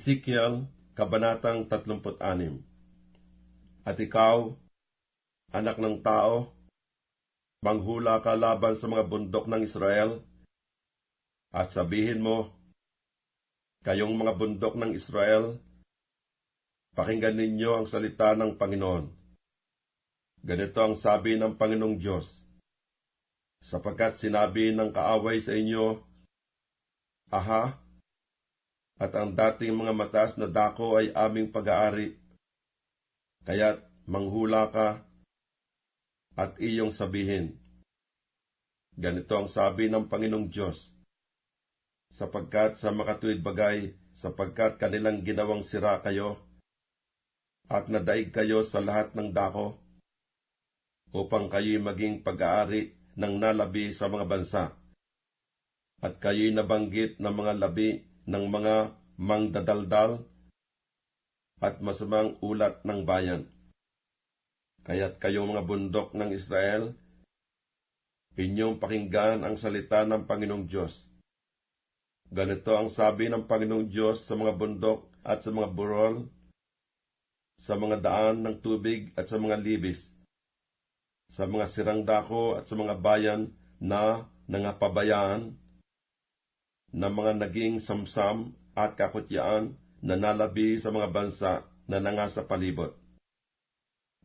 Ezekiel, Kabanatang 36 At ikaw, anak ng tao, manghula ka laban sa mga bundok ng Israel, at sabihin mo, Kayong mga bundok ng Israel, pakinggan ninyo ang salita ng Panginoon. Ganito ang sabi ng Panginoong Diyos, sapagkat sinabi ng kaaway sa inyo, Aha, at ang dating mga matas na dako ay aming pag-aari. Kaya't manghula ka at iyong sabihin. Ganito ang sabi ng Panginoong Diyos, sapagkat sa makatuwid bagay, sapagkat kanilang ginawang sira kayo, at nadaig kayo sa lahat ng dako, upang kayo'y maging pag-aari ng nalabi sa mga bansa, at kayo'y nabanggit ng mga labi ng mga mangdadaldal at masamang ulat ng bayan. Kaya't kayong mga bundok ng Israel, inyong pakinggan ang salita ng Panginoong Diyos. Ganito ang sabi ng Panginoong Diyos sa mga bundok at sa mga burol, sa mga daan ng tubig at sa mga libis, sa mga sirang dako at sa mga bayan na nangapabayaan, na mga naging samsam at kakutyaan na nalabi sa mga bansa na nangasa palibot.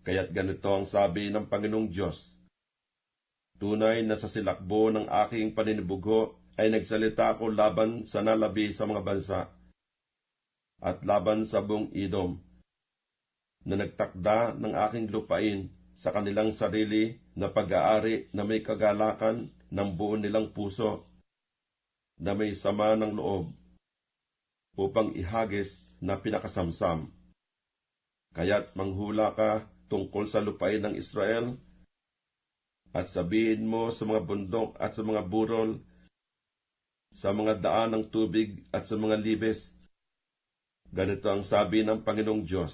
Kaya't ganito ang sabi ng Panginoong Diyos. Tunay na sa silakbo ng aking paninibugo ay nagsalita ako laban sa nalabi sa mga bansa at laban sa buong idom na nagtakda ng aking lupain sa kanilang sarili na pag-aari na may kagalakan ng buo nilang puso na may sama ng loob upang ihagis na pinakasamsam. Kaya't manghula ka tungkol sa lupain ng Israel at sabihin mo sa mga bundok at sa mga burol, sa mga daan ng tubig at sa mga libes, ganito ang sabi ng Panginoong Diyos.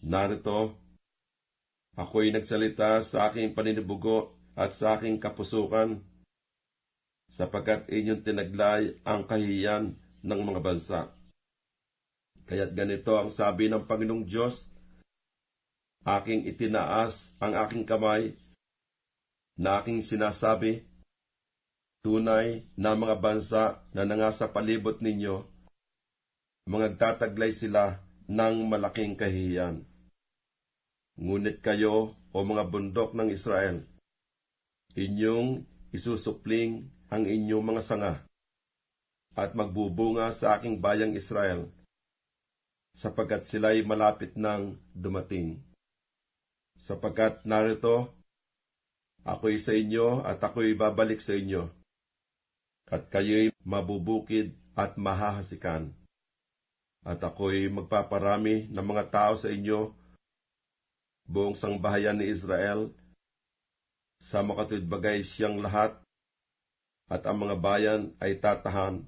Narito, ako'y nagsalita sa aking paninibugo at sa aking kapusukan, sapagkat inyong tinaglay ang kahiyan ng mga bansa. Kaya't ganito ang sabi ng Panginoong Diyos, aking itinaas ang aking kamay, na aking sinasabi, tunay na mga bansa na nangasa palibot ninyo, magtataglay sila ng malaking kahihiyan. Ngunit kayo, o mga bundok ng Israel, inyong isusupling ang inyong mga sanga at magbubunga sa aking bayang Israel, sapagkat sila'y malapit nang dumating. Sapagkat narito, ako'y sa inyo at ako'y babalik sa inyo, at kayo'y mabubukid at mahahasikan. At ako'y magpaparami ng mga tao sa inyo, buong sangbahayan ni Israel, sa makatwid bagay siyang lahat, at ang mga bayan ay tatahan,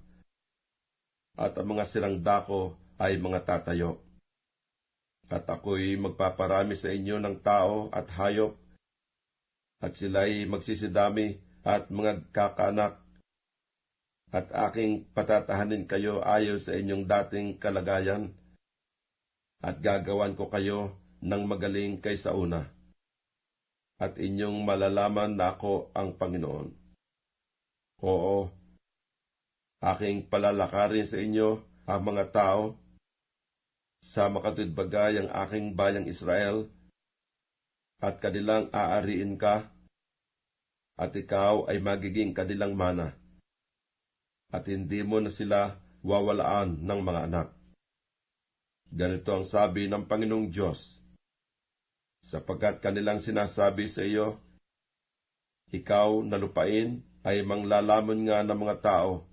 at ang mga sirang dako ay mga tatayo. At ako'y magpaparami sa inyo ng tao at hayop, at sila'y magsisidami at mga kakanak, at aking patatahanin kayo ayon sa inyong dating kalagayan, at gagawan ko kayo ng magaling kaysa una, at inyong malalaman na ako ang Panginoon. Oo, aking palalakarin sa inyo ang mga tao sa makatwid bagay ang aking bayang Israel, at kanilang aariin ka, at ikaw ay magiging kanilang mana, at hindi mo na sila wawalaan ng mga anak. Ganito ang sabi ng Panginoong Diyos, sapagkat kanilang sinasabi sa iyo, ikaw na lupain ay manglalamon nga ng mga tao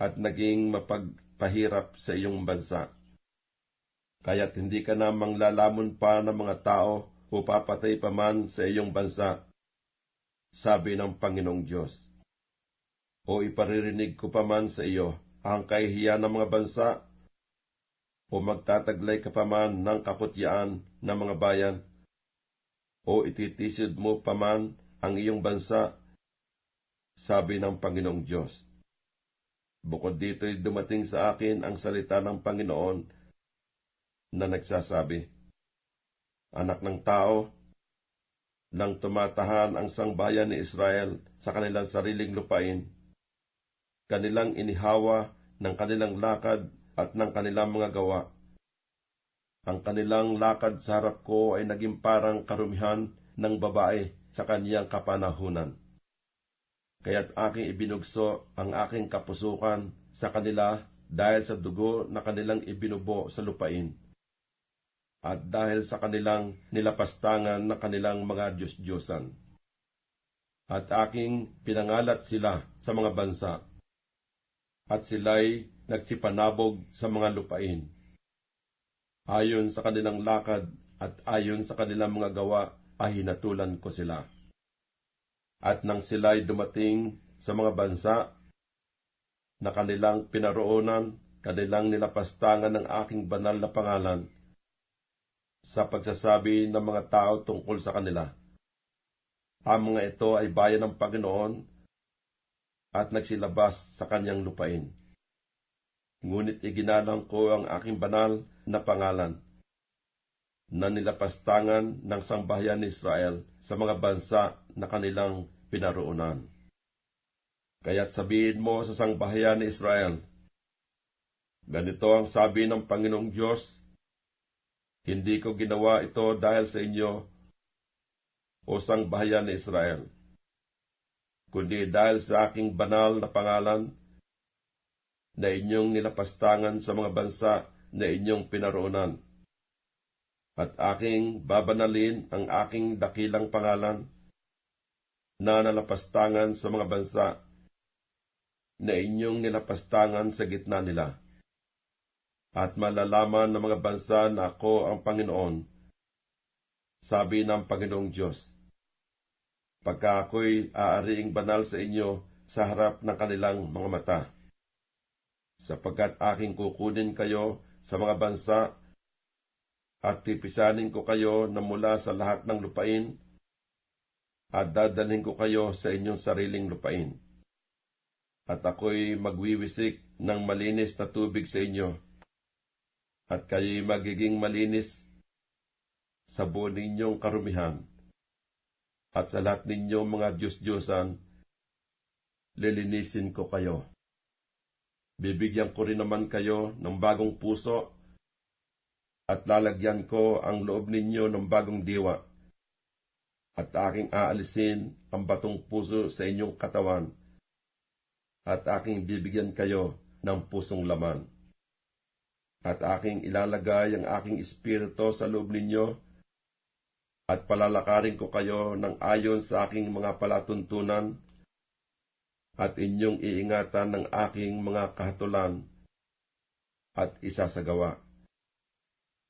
at naging mapagpahirap sa iyong bansa. Kaya't hindi ka na manglalamon pa ng mga tao o papatay pa man sa iyong bansa, sabi ng Panginoong Diyos. O iparirinig ko pa man sa iyo ang kahihiyan ng mga bansa, o magtataglay ka pa man ng kakutyaan ng mga bayan, o ititisid mo pa man ang iyong bansa sabi ng Panginoong Diyos. Bukod dito'y dumating sa akin ang salita ng Panginoon na nagsasabi, Anak ng tao, nang tumatahan ang sangbayan ni Israel sa kanilang sariling lupain, kanilang inihawa ng kanilang lakad at ng kanilang mga gawa. Ang kanilang lakad sa harap ko ay naging parang karumihan ng babae sa kaniyang kapanahunan. Kaya't aking ibinugso ang aking kapusukan sa kanila dahil sa dugo na kanilang ibinubo sa lupain at dahil sa kanilang nilapastangan na kanilang mga Diyos-Diyosan. At aking pinangalat sila sa mga bansa, at sila'y nagsipanabog sa mga lupain. Ayon sa kanilang lakad at ayon sa kanilang mga gawa ay hinatulan ko sila. At nang sila'y dumating sa mga bansa na kanilang pinaroonan, kanilang nilapastangan ng aking banal na pangalan, sa pagsasabi ng mga tao tungkol sa kanila. Ang mga ito ay bayan ng Panginoon at nagsilabas sa kanyang lupain. Ngunit iginalang ko ang aking banal na pangalan na nilapastangan ng sangbahayan ni Israel sa mga bansa na kanilang pinaroonan. Kaya't sabihin mo sa sangbahayan ni Israel, Ganito ang sabi ng Panginoong Diyos, hindi ko ginawa ito dahil sa inyo, o sangbahayan ni Israel, kundi dahil sa aking banal na pangalan na inyong nilapastangan sa mga bansa na inyong pinaroonan. At aking babanalin ang aking dakilang pangalan na nalapastangan sa mga bansa na inyong nilapastangan sa gitna nila at malalaman ng mga bansa na ako ang Panginoon, sabi ng Panginoong Diyos. Pagka ako'y aariing banal sa inyo sa harap ng kanilang mga mata, sapagkat aking kukunin kayo sa mga bansa at pipisanin ko kayo na mula sa lahat ng lupain at dadalhin ko kayo sa inyong sariling lupain. At ako'y magwiwisik ng malinis na tubig sa inyo at kayo'y magiging malinis sa buo ninyong karumihan, at sa lahat ninyong mga Diyos-Diyosan, lilinisin ko kayo. Bibigyan ko rin naman kayo ng bagong puso, at lalagyan ko ang loob ninyo ng bagong diwa, at aking aalisin ang batong puso sa inyong katawan, at aking bibigyan kayo ng pusong laman. At aking ilalagay ang aking espiritu sa loob ninyo, at palalakarin ko kayo ng ayon sa aking mga palatuntunan, at inyong iingatan ng aking mga kahatulan, at isasagawa.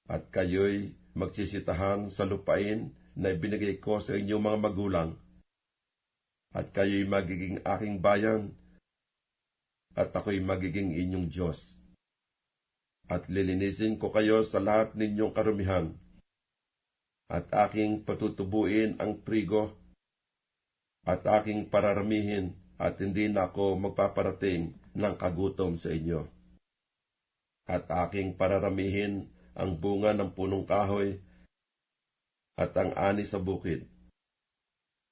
At kayo'y magsisitahan sa lupain na ibinigay ko sa inyong mga magulang, at kayo'y magiging aking bayan, at ako'y magiging inyong Diyos. At lilinisin ko kayo sa lahat ninyong karumihan, at aking patutubuin ang trigo, at aking pararamihin, at hindi na ako magpaparating ng kagutom sa inyo. At aking pararamihin ang bunga ng punong kahoy, at ang ani sa bukid,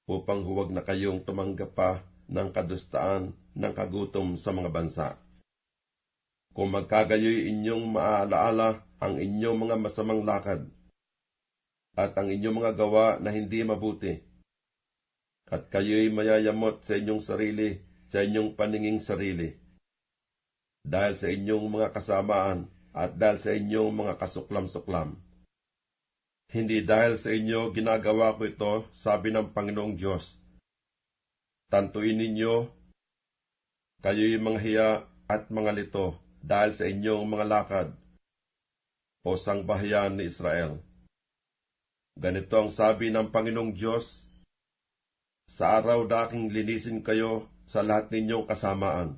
upang huwag na kayong tumanggap pa ng kadustaan ng kagutom sa mga bansa. Kung magkagayoy inyong maaalaala ang inyong mga masamang lakad, at ang inyong mga gawa na hindi mabuti, at kayo'y mayayamot sa inyong sarili, sa inyong paninging sarili, dahil sa inyong mga kasamaan, at dahil sa inyong mga kasuklam-suklam. Hindi dahil sa inyo ginagawa ko ito, sabi ng Panginoong Diyos. Tantuin ninyo, kayo'y mga hiya at mga lito, dahil sa inyong mga lakad, o sangbahayan ni Israel. Ganito ang sabi ng Panginoong Diyos, Sa araw na aking linisin kayo sa lahat ninyong kasamaan.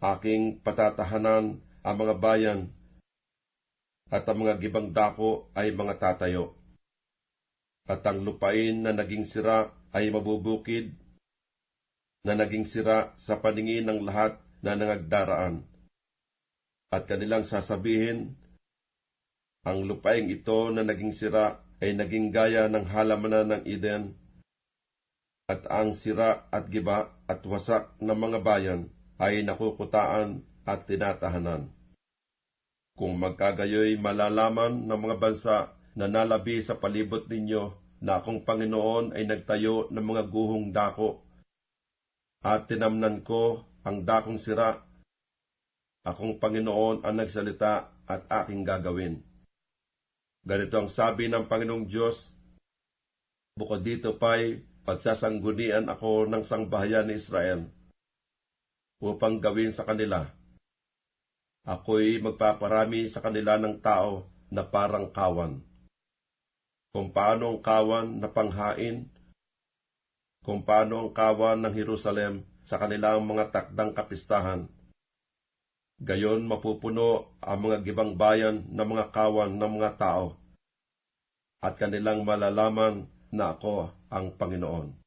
Aking patatahanan ang mga bayan, at ang mga gibang dako ay mga tatayo. At ang lupain na naging sira ay mabubukid, na naging sira sa paningin ng lahat na nangagdaraan. At kanilang sasabihin, ang lupaing ito na naging sira ay naging gaya ng halamanan ng Eden, at ang sira at giba at wasak ng mga bayan ay nakukutaan at tinatahanan. Kung magkagayoy malalaman ng mga bansa na nalabi sa palibot ninyo na akong Panginoon ay nagtayo ng mga guhong dako at tinamnan ko ang dakong sira. Akong Panginoon ang nagsalita at aking gagawin. Ganito ang sabi ng Panginoong Diyos, Bukod dito pa'y pagsasanggunian ako ng sangbahayan ni Israel upang gawin sa kanila. Ako'y magpaparami sa kanila ng tao na parang kawan. Kung paano ang kawan na panghain, kung paano ang kawan ng Jerusalem sa kanilang mga takdang kapistahan. Gayon mapupuno ang mga gibang bayan ng mga kawan ng mga tao, at kanilang malalaman na ako ang Panginoon.